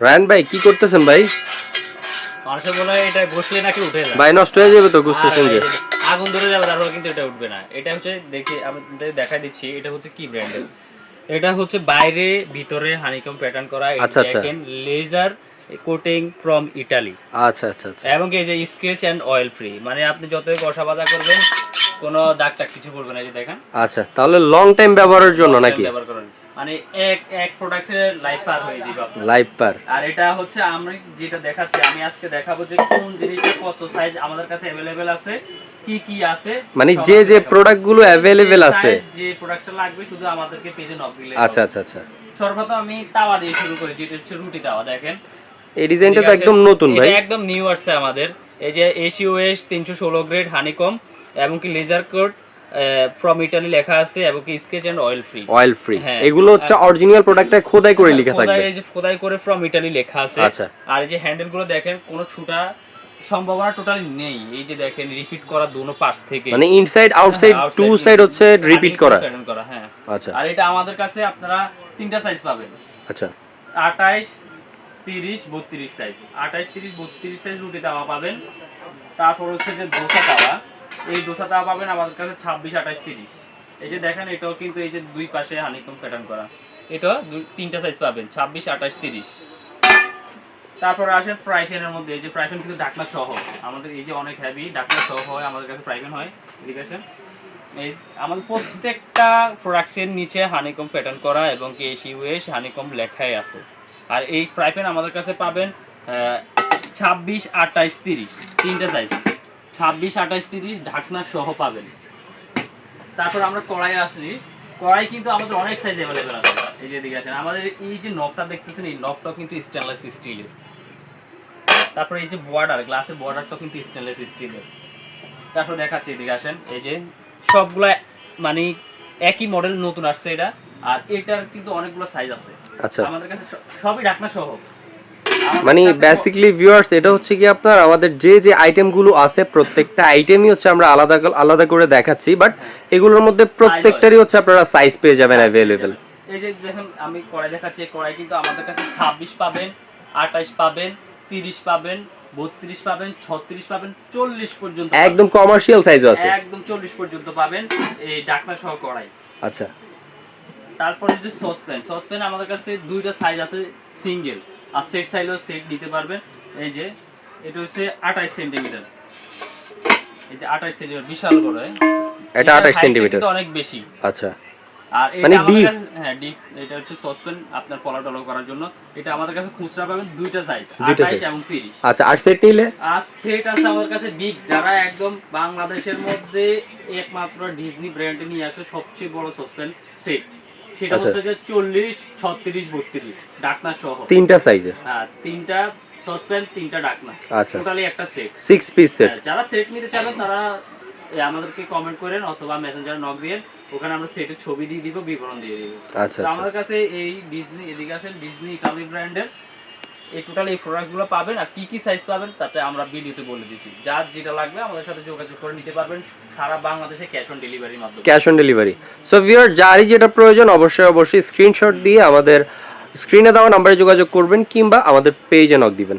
রায়ন ভাই কি করতেছেন ভাই? মানুষের বলে এটা বসলে নাকি উঠে যায়। ভাই নষ্ট হয়ে যাবে তো বুঝতেছেন যে। আগুন ধরে যাবে তারপর কিন্তু এটা উঠবে না। এটা হচ্ছে দেখি আপনাদের দেখা দিচ্ছি এটা হচ্ছে কি ব্র্যান্ডের এটা হচ্ছে বাইরে ভিতরে হানিকম প্যাটার্ন করা আচ্ছা, আচ্ছা। লেজার কোটিং ফ্রম ইটালি আচ্ছা আচ্ছা আচ্ছা। এবং এই যে স্কেচ এন্ড অয়েল ফ্রি মানে আপনি যতই কষা বাজা করবেন কোনো দাগ টাগ কিছু পড়বে না এই যে দেখেন। আচ্ছা তাহলে লং টাইম ব্যবহারের জন্য নাকি? ব্যবহার করেন মানে এক এক প্রোডাক্টের লাইফ পার হয়ে যাবে লাইভ পার। আর এটা হচ্ছে আমি যেটা দেখাচ্ছি আমি আজকে দেখাবো যে কোন জিনিসটা কত সাইজ আমাদের কাছে অ্যাভেলেবেল আছে কি কি আছে। মানে যে যে প্রোডাক্টগুলো যে আছে। যে প্রোডাকশন লাগবে শুধু আমাদেরকে পেজে নক দিলে আচ্ছা আচ্ছা আচ্ছা। সর্বপ্রথম আমি তাওয়া দিয়ে শুরু করি যেটা হচ্ছে রুটি তাওয়া দেখেন। এই ডিজাইনটা তো একদম নতুন ভাই। এটা একদম নিউ আসছে আমাদের। এই যে এসিওএস তিনশো ষোলো গ্রেড হানিকম এবং কি লেজার কোড ফ্রম ইটালি লেখা আছে এবং কি sketch and oil free oil free হ্যাঁ। এগুলো হচ্ছে অরিজিনাল প্রোডাক্টটা খোদাই করে লেখা থাকবে। এই যে খোদাই করে ফ্রম ইটালি লেখা আছে। আচ্ছা। আর এই যে হ্যান্ডেলগুলো দেখেন কোনো ছুটা সম্ভাবনা টোটালি নেই। এই যে দেখেন রিপিট করা দুনো পাশ থেকে। মানে ইনসাইড আউটসাইড হ্যাঁ, টু সাইড হচ্ছে রিপিট করা। করা হ্যাঁ। আচ্ছা। আর এটা আমাদের কাছে আপনারা তিনটা সাইজ পাবেন। আচ্ছা। আঠাইশ তিরিশ বত্রিশ সাইজ আঠাইশ তিরিশ বত্রিশ সাইজ রুটি তাওয়া পাবেন। তারপর হচ্ছে যে দোসা তাওয়া। এই দোসা তাওয়া পাবেন আমাদের কাছে ছাব্বিশ, আঠাশ, তিরিশ। এই যে দেখেন, এটাও কিন্তু এই যে দুই পাশে হানিকম প্যাটার্ন করা। এটা তিনটা সাইজ পাবেন, ছাব্বিশ আঠাইশ তিরিশ। তারপরে আসে ফ্রাই প্যানের মধ্যে, এই যে ফ্রাই প্যান কিন্তু ডাকনা সহ। আমাদের এই যে অনেক হেভি ডাকনা সহ হয়, আমাদের কাছে ফ্রাই প্যান হয়। ঠিক আছে এই আমাদের প্রত্যেকটা প্রোডাক্টসের নিচে হানিকম প্যাটার্ন করা এবং কে কি এসিউএস হানিকম লেখাই আছে। আর এই ফ্রাই প্যান আমাদের কাছে পাবেন ছাব্বিশ আঠাইশ তিরিশ, তিনটা সাইজ ছাব্বিশ আঠাইশ তিরিশ ঢাকনা সহ পাবেন। তারপর আমরা কড়াই আসলি কড়াই কিন্তু আমাদের অনেক সাইজ অ্যাভেলেবেল আছে। এই যে দিকে আছেন আমাদের এই যে নবটা দেখতেছেন এই নবটাও কিন্তু স্টেনলেস স্টিলের তারপর এই যে বর্ডার গ্লাসের বর্ডারটাও কিন্তু স্টেনলেস স্টিলের তারপর দেখাচ্ছি এদিকে আসেন এই যে সবগুলা মানে একই মডেল নতুন আসছে এটা। আর এটার কিন্তু অনেকগুলো সাইজ আছে। আচ্ছা। আমাদের কাছে সবই ঢাকনা সহ। মানে বেসিক্যালি ভিউয়ার্স এটা হচ্ছে কি আপনার আমাদের যে যে আইটেমগুলো আছে প্রত্যেকটা আইটেমই হচ্ছে আমরা আলাদা আলাদা করে দেখাচ্ছি বাট এগুলোর মধ্যে প্রত্যেকটারই হচ্ছে আপনারা সাইজ পেয়ে যাবেন অ্যাভেলেবেল এই যে দেখুন আমি কড়াই দেখাচ্ছি কড়াই কিন্তু আমাদের কাছে ছাব্বিশ পাবেন আঠাশ পাবেন তিরিশ পাবেন বত্রিশ পাবেন ছত্রিশ পাবেন চল্লিশ পর্যন্ত একদম কমার্শিয়াল সাইজও আছে। একদম চল্লিশ পর্যন্ত পাবেন এই ডাকনা সহ কড়াই। আচ্ছা। তারপরে যে সসপ্যান সসপ্যান আমাদের কাছে দুইটা সাইজ আছে সিঙ্গেল আর সেট চাইলেও সেট নিতে পারবেন। এই যে এটা হচ্ছে আঠাশ সেন্টিমিটার এই যে আঠাশ সেন্টিমিটার বিশাল বড় হ্যাঁ? এটা 28 height সেন্টিমিটার অনেক বেশি। আচ্ছা। আর এটা মানে আমাদের হ্যাঁ ডিপ এটা হচ্ছে সসপ্যান আপনার পলা টলা করার জন্য। এটা আমাদের কাছে খুচরা পাবেন দুইটা সাইজ দুইটা আঠাইশ size। এবং তিরিশ। আচ্ছা আর সেট নিলে? আর সেট আছে আমাদের কাছে বিগ যারা একদম বাংলাদেশের মধ্যে একমাত্র ডিজনি ব্র্যান্ড নিয়ে আসে সবচেয়ে বড় সসপ্যান সেট সেটা আচ্ছা। হচ্ছে যে চল্লিশ ছত্রিশ বত্রিশ ডাকনা সহ। তিনটা সাইজে হ্যাঁ তিনটা সসপ্যান তিনটা ডাকনা। আচ্ছা। টোটালি একটা সেট সিক্স পিস সেট যারা সেট নিতে চান তারা আমাদেরকে কমেন্ট করেন অথবা মেসেঞ্জার নক দিয়ে ওখানে আমরা সেটের ছবি দিয়ে দিব বিবরণ দিয়ে দিব। আচ্ছা আচ্ছা। আমাদের কাছে এই ডিজনি এদিকে আসেন ডিজনি ইটালি ব্র্যান্ডের এই টোটাল এই প্রোডাক্টগুলো পাবেন আর কী কী সাইজ পাবেন তাতে আমরা ভিডিওতে বলে দিচ্ছি যার যেটা লাগবে আমাদের সাথে যোগাযোগ করে নিতে পারবেন সারা বাংলাদেশে ক্যাশ অন ডেলিভারির মাধ্যমে। Cash on delivery so viewer যারই যেটা প্রয়োজন, অবশ্যই অবশ্যই স্ক্রিনশট দিয়ে আমাদের স্ক্রিনে দেওয়া নাম্বারে যোগাযোগ করবেন কিংবা আমাদের পেজে নক দিবেন।